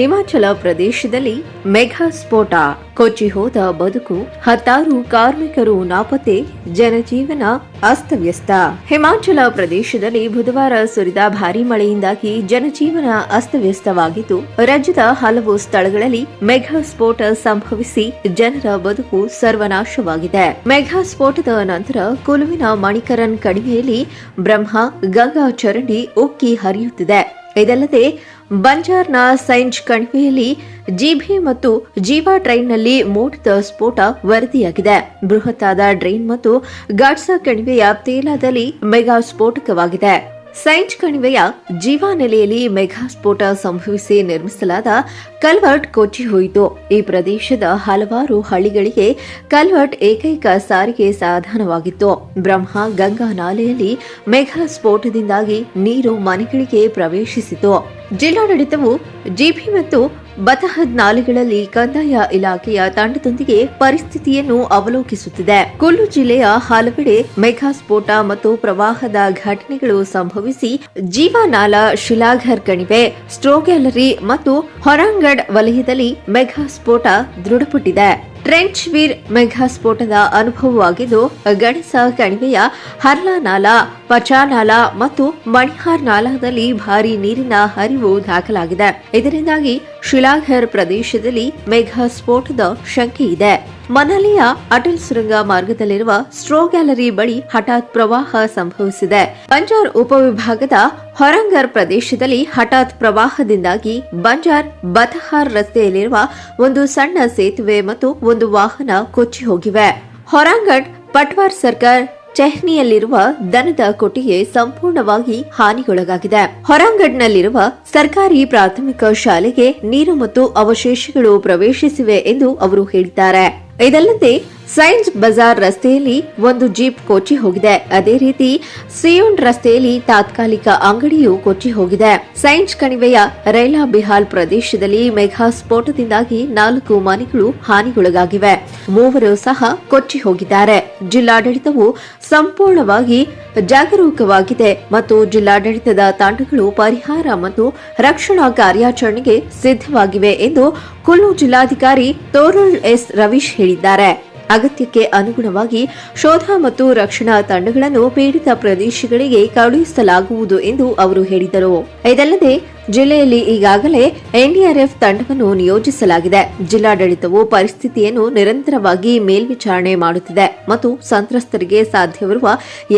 ಹಿಮಾಚಲ ಪ್ರದೇಶದಲ್ಲಿ ಮೆಘಾ ಸ್ಫೋಟ. ಕೊಚ್ಚಿ ಹೋದ ಬದುಕು, ಹತ್ತಾರು ಕಾರ್ಮಿಕರು ನಾಪತ್ತೆ, ಜನಜೀವನ ಅಸ್ತವ್ಯಸ್ತ. ಹಿಮಾಚಲ ಪ್ರದೇಶದಲ್ಲಿ ಬುಧವಾರ ಸುರಿದ ಭಾರೀ ಮಳೆಯಿಂದಾಗಿ ಜನಜೀವನ ಅಸ್ತವ್ಯಸ್ತವಾಗಿದ್ದು, ರಾಜ್ಯದ ಹಲವು ಸ್ಥಳಗಳಲ್ಲಿ ಮೆಘಾ ಸ್ಫೋಟ ಸಂಭವಿಸಿ ಜನರ ಬದುಕು ಸರ್ವನಾಶವಾಗಿದೆ. ಮೆಘಾ ಸ್ಫೋಟದ ನಂತರ ಕುಲುವಿನ ಮಣಿಕರನ್ ಕಣಿವೆಯಲ್ಲಿ ಬ್ರಹ್ಮ ಗಂಗಾ ಚರಂಡಿ ಉಕ್ಕಿ ಹರಿಯುತ್ತಿದೆ. ಇದಲ್ಲದೆ ಬಂಜಾರ್ನ ಸೈಂಜ್ ಕಣಿವೆಯಲ್ಲಿ ಜಿಬಿ ಮತ್ತು ಜೀವಾ ಟ್ರೈನ್ನಲ್ಲಿ ಮೋಟದ ಸ್ಫೋಟ ವರದಿಯಾಗಿದೆ. ಬೃಹತ್ತಾದ ಡ್ರೈನ್ ಮತ್ತು ಗಾಡ್ಸಾ ಕಣಿವೆಯ ತೇಲಾದಲ್ಲಿ ಮೆಗಾ ಸ್ಫೋಟಕವಾಗಿದೆ. ಸೈಂಜ್ ಕಣಿವೆಯ ಜೀವಾನೆಲೆಯಲ್ಲಿ ಮೆಗಾ ಸ್ಫೋಟ ಸಂಭವಿಸಿ ನಿರ್ಮಿಸಲಾದ ಕಲ್ವರ್ಟ್ ಕೊಚ್ಚಿ ಹೋಯಿತು. ಈ ಪ್ರದೇಶದ ಹಲವಾರು ಹಳ್ಳಿಗಳಿಗೆ ಕಲ್ವರ್ಟ್ ಏಕೈಕ ಸಾರಿಗೆ ಸಾಧನವಾಗಿತ್ತು. ಬ್ರಹ್ಮ ಗಂಗಾ ನಾಲೆಯಲ್ಲಿ ಮೆಗಾ ಸ್ಫೋಟದಿಂದಾಗಿ ನೀರು ಮನೆಗಳಿಗೆ ಪ್ರವೇಶಿಸಿತು. ಜಿಲ್ಲಾಡಳಿತವು ಜಿಪಿ ಮತ್ತು ಬತಹದ್ ನಾಲೆಗಳಲ್ಲಿ ಕಂದಾಯ ಇಲಾಖೆಯ ತಂಡದೊಂದಿಗೆ ಪರಿಸ್ಥಿತಿಯನ್ನು ಅವಲೋಕಿಸುತ್ತಿದೆ. ಕುಲ್ಲು ಜಿಲ್ಲೆಯ ಹಲವೆಡೆ ಮೆಘಾ ಸ್ಫೋಟ ಮತ್ತು ಪ್ರವಾಹದ ಘಟನೆಗಳು ಸಂಭವಿಸಿ ಜೀವನಾಲ ಶಿಲಾಘರ್ ಕಣಿವೆ ಸ್ಟ್ರೋ ಗ್ಯಾಲರಿ ಮತ್ತು ಹೊರಾಂಗಡ್ ವಲಯದಲ್ಲಿ ಮೆಘಾ ಸ್ಫೋಟ ದೃಢಪಟ್ಟಿದೆ. ಟ್ರೆಂಚ್ ವೀರ್ ಮೆಘಾ ಸ್ಫೋಟದ ಅನುಭವವಾಗಿದ್ದು ಗಣಸ ಕಣಿವೆಯ ಪಚಾ ನಾಲಾ ಮತ್ತು ಮಣಿಹಾರ್ ನಾಲಾದಲ್ಲಿ ಭಾರಿ ನೀರಿನ ಹರಿವು ದಾಖಲಾಗಿದೆ. ಇದರಿಂದಾಗಿ ಶಿಲಾಘರ್ ಪ್ರದೇಶದಲ್ಲಿ ಮೆಘಾ ಸ್ಫೋಟದ ಶಂಕೆ ಇದೆ. ಮನಾಲಿಯ ಅಟಲ್ ಸುರಂಗ ಮಾರ್ಗದಲ್ಲಿರುವ ಸ್ಟ್ರೋ ಗ್ಯಾಲರಿ ಬಳಿ ಹಠಾತ್ ಪ್ರವಾಹ ಸಂಭವಿಸಿದೆ. ಬಂಜಾರ್ ಉಪವಿಭಾಗದ ಹೊರಂಗರ್ ಪ್ರದೇಶದಲ್ಲಿ ಹಠಾತ್ ಪ್ರವಾಹದಿಂದಾಗಿ ಬಂಜಾರ್ ಬತಹಾರ್ ರಸ್ತೆಯಲ್ಲಿರುವ ಒಂದು ಸಣ್ಣ ಸೇತುವೆ ಮತ್ತು ಒಂದು ವಾಹನ ಕೊಚ್ಚಿ ಹೋಗಿವೆ. ಹೊರಾಂಗಡ್ ಪಟ್ವಾರ್ ಸರ್ಕಾರ್ ಚೆಹ್ನಿಯಲ್ಲಿರುವ ದನದ ಕೊಟ್ಟಿಗೆ ಸಂಪೂರ್ಣವಾಗಿ ಹಾನಿಗೊಳಗಾಗಿದೆ. ಹೊರಾಂಗಡ್ನಲ್ಲಿರುವ ಸರ್ಕಾರಿ ಪ್ರಾಥಮಿಕ ಶಾಲೆಗೆ ನೀರು ಮತ್ತು ಅವಶೇಷಗಳು ಪ್ರವೇಶಿಸಿವೆ ಎಂದು ಅವರು ಹೇಳಿದ್ದಾರೆ. ಇದಲ್ಲದೆ ಸೈನ್ಸ್ ಬಜಾರ್ ರಸ್ತೆಯಲ್ಲಿ ಒಂದು ಜೀಪ್ ಕೊಚ್ಚಿ ಹೋಗಿದೆ. ಅದೇ ರೀತಿ ಸಿಯೋನ್ ರಸ್ತೆಯಲ್ಲಿ ತಾತ್ಕಾಲಿಕ ಅಂಗಡಿಯು ಕೊಚ್ಚಿ ಹೋಗಿದೆ. ಸೈನ್ಸ್ ಕಣಿವೆಯ ರೈಲಾ ಬಿಹಾಲ್ ಪ್ರದೇಶದಲ್ಲಿ ಮೆಘಾ ಸ್ಫೋಟದಿಂದಾಗಿ ನಾಲ್ಕು ಮನೆಗಳು ಹಾನಿಗೊಳಗಾಗಿವೆ. ಮೂವರು ಸಹ ಕೊಚ್ಚಿ ಹೋಗಿದ್ದಾರೆ. ಜಿಲ್ಲಾಡಳಿತವು ಸಂಪೂರ್ಣವಾಗಿ ಜಾಗರೂಕವಾಗಿದೆ ಮತ್ತು ಜಿಲ್ಲಾಡಳಿತದ ತಂಡಗಳು ಪರಿಹಾರ ಮತ್ತು ರಕ್ಷಣಾ ಕಾರ್ಯಾಚರಣೆಗೆ ಸಿದ್ಧವಾಗಿವೆ ಎಂದು ಕುಲ್ಲು ಜಿಲ್ಲಾಧಿಕಾರಿ ತೋರುಳ್ ಎಸ್ ರವೀಶ್ ಹೇಳಿದ್ದಾರೆ. ಅಗತ್ಯಕ್ಕೆ ಅನುಗುಣವಾಗಿ ಶೋಧ ಮತ್ತು ರಕ್ಷಣಾ ತಂಡಗಳನ್ನು ಪೀಡಿತ ಪ್ರದೇಶಗಳಿಗೆ ಕಳುಹಿಸಲಾಗುವುದು ಎಂದು ಅವರು ಹೇಳಿದರು. ಇದಲ್ಲದೆ ಜಿಲ್ಲೆಯಲ್ಲಿ ಈಗಾಗಲೇ ಎನ್ಡಿಆರ್ಎಫ್ ತಂಡವನ್ನು ನಿಯೋಜಿಸಲಾಗಿದೆ. ಜಿಲ್ಲಾಡಳಿತವು ಪರಿಸ್ಥಿತಿಯನ್ನು ನಿರಂತರವಾಗಿ ಮೇಲ್ವಿಚಾರಣೆ ಮಾಡುತ್ತಿದೆ ಮತ್ತು ಸಂತ್ರಸ್ತರಿಗೆ ಸಾಧ್ಯವಿರುವ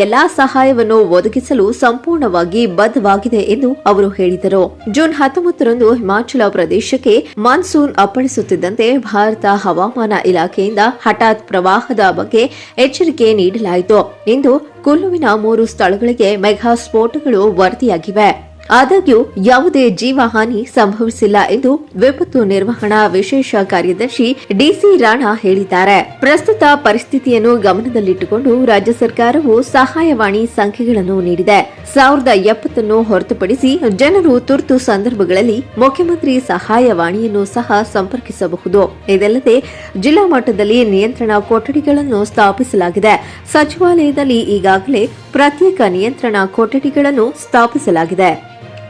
ಎಲ್ಲಾ ಸಹಾಯವನ್ನು ಒದಗಿಸಲು ಸಂಪೂರ್ಣವಾಗಿ ಬದ್ಧವಾಗಿದೆ ಎಂದು ಅವರು ಹೇಳಿದರು. ಜೂನ್ ಹತ್ತೊಂಬತ್ತರಂದು ಹಿಮಾಚಲ ಪ್ರದೇಶಕ್ಕೆ ಮಾನ್ಸೂನ್ ಅಪ್ಪಳಿಸುತ್ತಿದ್ದಂತೆ ಭಾರತ ಹವಾಮಾನ ಇಲಾಖೆಯಿಂದ ಹಠಾತ್ ಪ್ರವಾಹದ ಬಗ್ಗೆ ಎಚ್ಚರಿಕೆ ನೀಡಲಾಯಿತು. ಇಂದು ಕುಲ್ಲುವಿನ ಮೂರು ಸ್ಥಳಗಳಿಗೆ ಮೆಗಾ ಸ್ಫೋಟಗಳು ವರದಿಯಾಗಿವೆ. ಆದಾಗ್ಯೂ ಯಾವುದೇ ಜೀವಹಾನಿ ಸಂಭವಿಸಿಲ್ಲ ಎಂದು ವಿಪತ್ತು ನಿರ್ವಹಣಾ ವಿಶೇಷ ಕಾರ್ಯದರ್ಶಿ ಡಿಸಿ ರಾಣಾ ಹೇಳಿದ್ದಾರೆ. ಪ್ರಸ್ತುತ ಪರಿಸ್ಥಿತಿಯನ್ನು ಗಮನದಲ್ಲಿಟ್ಟುಕೊಂಡು ರಾಜ್ಯ ಸರ್ಕಾರವು ಸಹಾಯವಾಣಿ ಸಂಖ್ಯೆಗಳನ್ನು ನೀಡಿದೆ. ಸಾವಿರದ ಎಪ್ಪತ್ತನ್ನು ಹೊರತುಪಡಿಸಿ ಜನರು ತುರ್ತು ಸಂದರ್ಭಗಳಲ್ಲಿ ಮುಖ್ಯಮಂತ್ರಿ ಸಹಾಯವಾಣಿಯನ್ನು ಸಹ ಸಂಪರ್ಕಿಸಬಹುದು. ಇದಲ್ಲದೆ ಜಿಲ್ಲಾ ಮಟ್ಟದಲ್ಲಿ ನಿಯಂತ್ರಣ ಕೊಠಡಿಗಳನ್ನು ಸ್ಥಾಪಿಸಲಾಗಿದೆ. ಸಚಿವಾಲಯದಲ್ಲಿ ಈಗಾಗಲೇ ಪ್ರತ್ಯೇಕ ನಿಯಂತ್ರಣ ಕೊಠಡಿಗಳನ್ನು ಸ್ಥಾಪಿಸಲಾಗಿದೆ.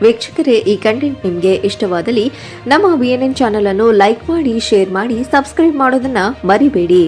ವೀಕ್ಷಕರೇ, ಈ ಕಂಟೆಂಟ್ ನಿಮಗೆ ಇಷ್ಟವಾದಲ್ಲಿ ನಮ್ಮ ಬಿಎನ್ಎನ್ ಚಾನೆಲ್ ಅನ್ನು ಲೈಕ್ ಮಾಡಿ ಶೇರ್ ಮಾಡಿ ಸಬ್ಸ್ಕ್ರೈಬ್ ಮಾಡೋದನ್ನ ಮರಿಬೇಡಿ.